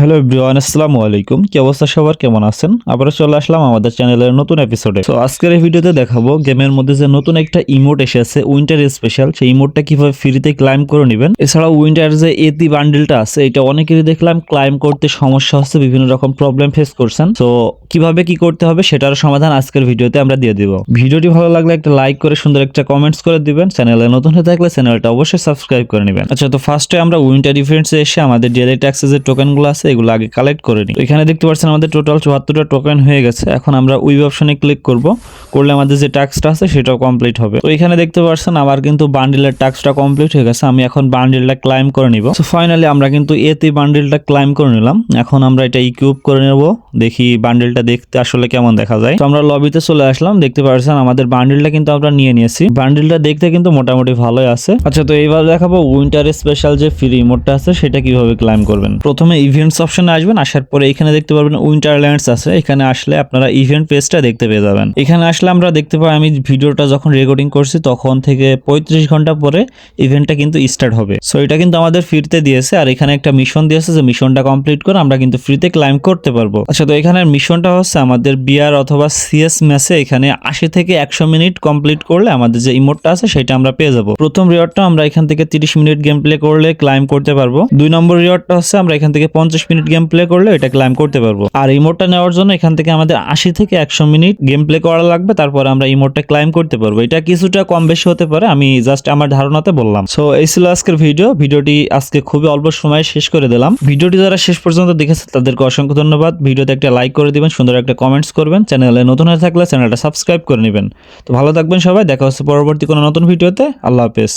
Hello everyone, আসসালামু আলাইকুম। কি অবস্থা সবার? কেমন আছেন? আবারও চলে আসলাম আমাদের চ্যানেলের নতুন এপিসোডে তো আজকের এই ভিডিওতে দেখাবো গেমের মধ্যে যে নতুন একটা ইমোট এসেছে উইন্টার স্পেশাল সেই ইমোটটা কীভাবে ফ্রিতে ক্লাইম করে নেবেন। এছাড়াও উইন্টার যে এতি বান্ডেলটা আছে, এটা অনেকেরই দেখলাম ক্লাইম করতে সমস্যা হচ্ছে, বিভিন্ন রকম প্রবলেম ফেস করছেন। তো কীভাবে কি করতে হবে সেটার সমাধান আজকের ভিডিওতে আমরা দিয়ে দিব। ভিডিওটি ভালো লাগলে একটা লাইক করে সুন্দর একটা কমেন্টস করে দিবেন। চ্যানেলে নতুন হয়ে থাকলে চ্যানেলটা অবশ্যই সাবস্ক্রাইব করে নেবেন। আচ্ছা তো ফার্স্টে আমরা উইন্টার ইভেন্টসে এসে আমাদের ডেলি ডিরেক্ট অ্যাক্সেসের টোকেনগুলো আছে এগুলো আগে কালেক্ট করে নিই। এখানে দেখতে পাচ্ছেন আমাদের টোটাল চুয়াত্তরটা টোকেন হয়ে গেছে। এখন আমরা উইব অপশনে ক্লিক করব। করলে আমাদের যে টাস্কটা আছে সেটাও কমপ্লিট হবে। তো এখানে দেখতে পাচ্ছেন আমার কিন্তু বান্ডিলের টাস্কটা কমপ্লিট হয়ে গেছে। আমি এখন বান্ডিলটা ক্লাইম করে নিব। তো ফাইনালি আমরা কিন্তু এতে বান্ডিলটা ক্লাইম করে নিলাম। এখন আমরা এটা ইকুইপ করে নেব। দেখি বান্ডিলটা দেখতে আসলে কেমন দেখা যায়। তো আমরা লবিতে চলে আসলাম। দেখতে পাচ্ছেন আমাদের বান্ডিলটা কিন্তু আমরা নিয়ে নিয়েছি। বান্ডিলটা দেখতে কিন্তু মোটামুটি ভালোই আছে। আচ্ছা তো এইবার দেখাবো উইন্টার স্পেশাল যে ফ্রি মোডটা আছে, সেটা কীভাবে ক্লাইম করবেন? প্রথমে ইভেন্টস অপশনে আসবেন, আসার পরে এখানে দেখতে পারবেন উইন্টারল্যান্ডস আছে। এখানে আসলে আপনারা ইভেন্ট পেজটা দেখতে পেয়ে যাবেন। এখানে আসলে আমরা দেখতে পাই, আমি ভিডিওটা যখন রেকর্ডিং করছি, তখন থেকে পঁয়ত্রিশ ঘণ্টা পরে ইভেন্টটা কিন্তু স্টার্ট হবে। সো এটা কিন্তু আমাদের ফ্রিতে দিয়েছে, আর এখানে একটা মিশন দিয়েছে যে মিশনটা কমপ্লিট করে আমরা কিন্তু ফ্রিতে ক্লাইম করতে পারব। আচ্ছা তো এখানে মিশনটা হচ্ছে আমাদের বিআর অথবা সিএস ম্যাচে এখানে আশি থেকে একশো মিনিট কমপ্লিট করলে আমাদের যে ইমোটটা আছে, সেটা আমরা পেয়ে যাব। প্রথম রিওয়ার্ডটা আমরা এখান থেকে তিরিশ মিনিট গেম প্লে করলে ক্লাইম করতে পারব। দুই নম্বর রিওয়ার্ডটা হচ্ছে আমরা এখান থেকে পঞ্চাশ মিনিট গেম প্লে করলে এটা ক্লাইম করতে পারব। আর ইমোটটা নেওয়ার জন্য এখান থেকে আমাদের আশি থেকে একশো মিনিট গেম প্লে করা লাগবে, তারপর আমরা ইমোটটা ক্লাইম করতে পারব। এটা কিছুটা কম বেশি হতে পারে, আমি জাস্ট আমার ধারণাতে বললাম। সো এই ছিল আজকের ভিডিও। ভিডিওটি আজকে খুবই অল্প সময়ে শেষ করে দিলাম। ভিডিওটি যারা শেষ পর্যন্ত দেখেছে, তাদেরকে অসংখ্য ধন্যবাদ। ভিডিওতে একটা লাইক করে দিবেন, সুন্দর একটা কমেন্টস করবেন। চ্যানেলে নতুন হয়ে থাকলে চ্যানেলটা সাবস্ক্রাইব করে নেবেন। তো ভালো থাকবেন সবাই, দেখা হচ্ছে পরবর্তী কোনো নতুন ভিডিওতে। আল্লাহ হাফেজ।